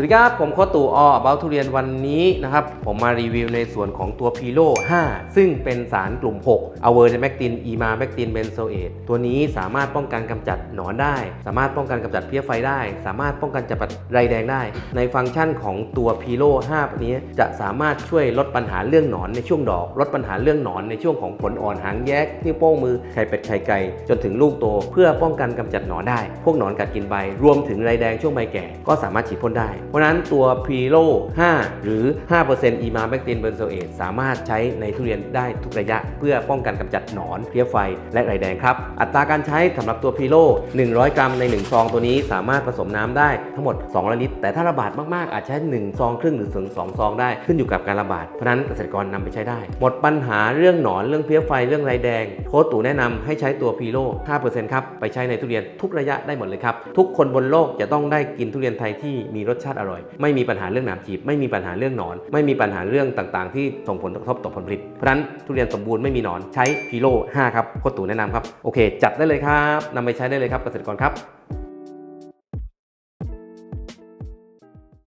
วัสดีครับ ผมโคตู่ออเบาทุเรียนวันนี้นะครับ ผมมารีวิวในส่วนของตัวพีโล5 ซึ่งเป็นสารกลุ่ม6 a v e r m a c t i n อีมาแมกตินเบนโซเอตตัวนี้สามารถป้องกันกำจัดหนอนได้ สามารถป้องกันกำจัดเพี้ยไฟได้ สามารถป้องกันจับไรแดงได้ ในฟังก์ชันของตัวพีโล5นี้จะสามารถช่วยลดปัญหาเรื่องหนอนในช่วงดอก ลดปัญหาเรื่องหนอนในช่วงของผลอ่อนหางแยกนิ้วโป้งมือไข่เป็ดไข่ไก่จนถึงลูกโต เพื่อป้องกันกำจัดหนอนได้ พวกหนอนกัดกินใบรวมถึงไรแดงช่วงใบแก่ ก็สามารถฉีดพ่นได้เพราะนั้นตัวพีโล5 หรือ 5%อีมาแบคตินเบนโซเอตสามารถใช้ในทุเรียนได้ทุกระยะ เพื่อป้องกันกำจัดหนอนเพลี้ยไฟและไรแดงครับ อัตราการใช้สำหรับตัวพีโล 100 กรัมใน 1 ซองตัวนี้สามารถผสมน้ำได้ทั้งหมด2ลิตร แต่ถ้าระบาดมาก ๆ อาจใช้ 1 ซองครึ่งหรือถึง2ซองได้ขึ้นอยู่กับการระบาด เพราะนั้นเกษตรกรนำไปใช้ได้ หมดปัญหาเรื่องหนอนเรื่องเพลี้ยไฟเรื่องไรแดง โค้ชตู่แนะนำให้ใช้ตัวพีโล5%ครับ ไปใช้ในทุเรียนทุกระยะได้หมดเลยครับ ทุกคนบนโลกจะต้องได้กินทุเรียนไทยที่มีรสชาติอร่อย ไม่มีปัญหาเรื่องหนามจีบ ไม่มีปัญหาเรื่องหนอน ไม่มีปัญหาเรื่องต่างๆ ที่ส่งผลกระทบต่อผลผลิต เพราะนั้นทุเรียนสมบูรณ์ไม่มีหนอนใช้พีโล5ครับโคตรตู่แนะนำครับโอเค จัดได้เลยครับนำไปใช้ได้เลยครับเกษตรกรครับ